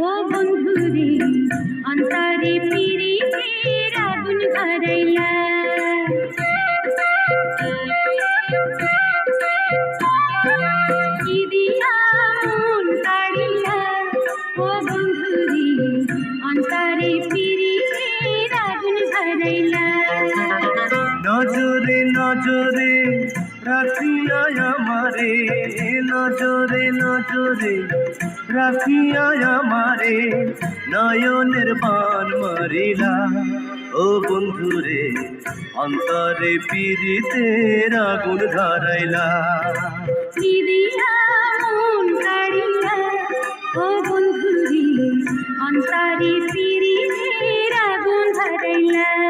ও বন্ধুরে অন্তরে পিরিতের আগুন ধরাইলা নজরে নজরে রাখিয়া আমারে, নজরে নজরে রাখিয়া আমারে, নয়নের বান মারিলা। ও বন্ধুরে, অন্তরে পিরিতে আগুন ধরাইলা। অন্তরে পিরিতের আগুন ধরাইলা।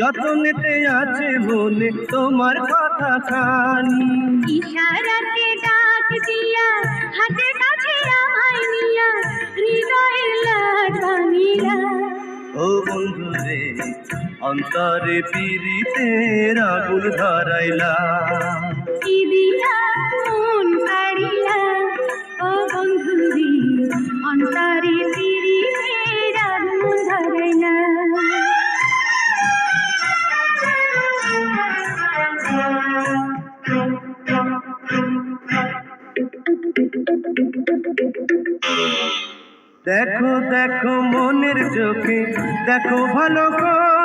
যতনেতে আছে মনে তোমার কথা খানি। ইশারাতে ডাক দিয়া হাতে কাছে আমায় নিয়া হৃদয়ের ও বন্ধু রে অন্তরে পিরিতে রাগুল ধরাইলা। দেখো দেখো মনের চোখে দেখো ভালো করে।